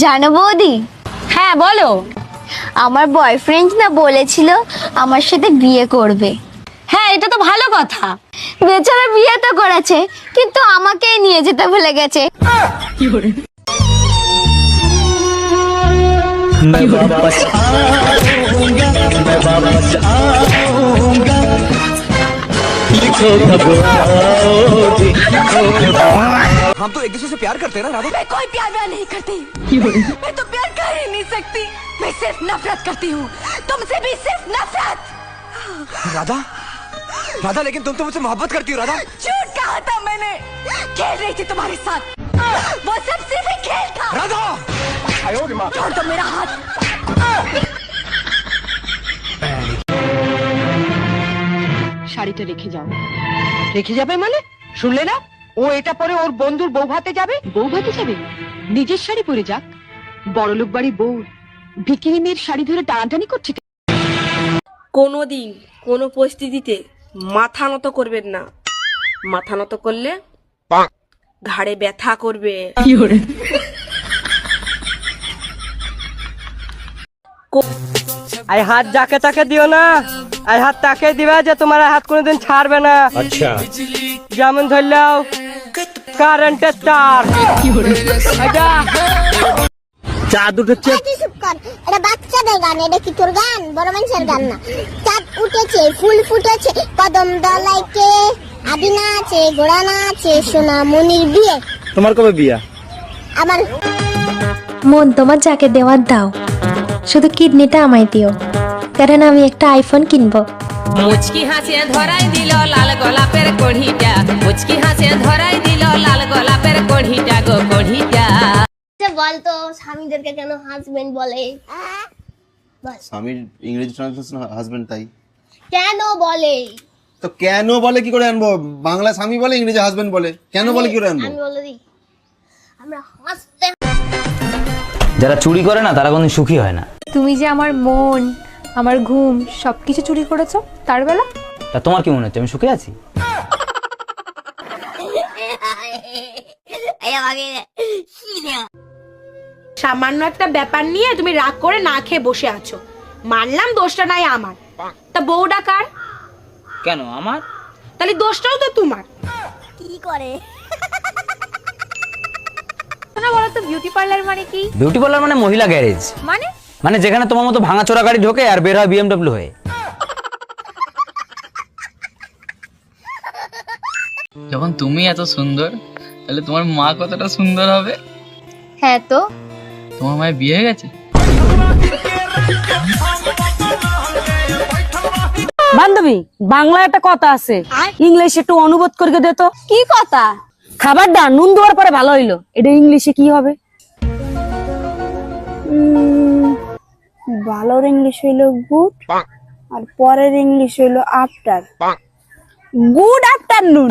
জানো বৌদি হ্যাঁ বলো আমার বয়ফ্রেন্ড না বলেছিল আমার সাথে বিয়ে করবে হ্যাঁ এটা তো ভালো কথা বেচারা বিয়ে তো করেছে কিন্তু আমাকেই নিয়ে যেতে ভুলে গেছে मैं वापस आऊंगा मैं वापस आऊंगा लिखो कब आओगी हम तो एक दूसरे से प्यार करते हैं ना राधा मैं कोई प्यार व्यार नहीं करती मैं तो प्यार कर ही नहीं सकती मैं सिर्फ नफरत करती हूँ तुमसे भी सिर्फ नफरत राधा राधा लेकिन तुम तो मुझसे मोहब्बत करती हो राधा झूठ कहा था मैंने खेल रही थी तुम्हारे साथ वो सब सिर्फ एक खेल था राधा छोड़ दो मेरा हाथ শাড়িটা রেখে যাও রেখে যাবে মানে শুনলে না ও এটা পরে ওর বন্ধুর বৌভাতে যাবে? বৌভাতে যাবে? নিজের শাড়ি পরে যাক। বড়লোক বাড়ি বউ। ভিকিনি মেয়ের শাড়ি ধরে টানাটানি করছে কোনো দিন কোনো পরিস্থিতিতে মাথা নত করবেন না। মাথা নত করলে ঘাড়ে ব্যথা করবে। আই হাত যাকে তাকে দিও না। আই হাত তাকে দিবা যে তোমার হাত কোনোদিন ছাড়বে না। আচ্ছা। যেমন ধরলাও কারেন্টের তার। চাঁদ উঠেছে। এটা বাচ্চাদের গান এটা কি তোর গান? বড় মানুষের গান না। চাঁদ উঠেছে ফুল ফুটেছে কদম দলাইকে আদিনা আছে গোড়া না আছে সোনা মনির বিয়ে। তোমার কবে বিয়া? আমার মন তোমার যাকে দেওয়ার দাও। শুধু কিডনিটা আমায় দিও। কারণ আমি একটা আইফোন কিনবো। মুচকি হাসিয়ে ধরাই দিল লাল গোলাপের কড়িটা। মুচকি হাসিয়ে ধরাই বলতো স্বামীদেরকে কেন হাজবেন্ড বলে? স্বামীর ইংরেজি ট্রান্সলেশন হাজবেন্ড তাই। কেন বলে? তো কেন বলে কি করে আনব? বাংলা স্বামী বলে ইংরেজি হাজবেন্ড বলে। কেন বলে কি করে আনব? আমি বলে দিই। আমরা হাসতে যারা চুরি করে না তারা কোনদিন সুখী হয় না। তুমি যে আমার মন আমার ঘুম সবকিছু চুরি করেছ তার বেলা? তা তোমার কি মনে হচ্ছে আমি সুখে আছি? সামান্য একটা ব্যাপার নিয়ে তুমি রাগ করে না খেয়ে বসে আছো। মানলাম দোষটা নাই আমার। তা বউটা কার? কেন আমার? তাহলে দোষটাও তো তোমার। কি করে? না বলো তো বিউটি পার্লার মানে কি? বিউটি পার্লার মানে মহিলা গ্যারেজ মানে? মানে যেখানে তোমার মতো ভাঙা চোরা গাড়ি ঢোকে আর বের হয় বিএমডব্লিউ হয়ে। যখন তুমি এত সুন্দর তাহলে তোমার মা কতটা সুন্দর হবে? হ্যাঁ তো। তোমার মায়ের বিয়ে হয়ে গেছে? বান্ধবী বাংলা একটা কথা আছে। ইংলিশ একটু অনুবাদ করে দে তো। কি কথা? খাবারটা নুন দেওয়ার পরে ভালো হইল। এটা ইংলিশে কি হবে? ভালোর ইংলিশ হইল গুড আর পরের ইংলিশ হইল আফটার গুড আফটারনুন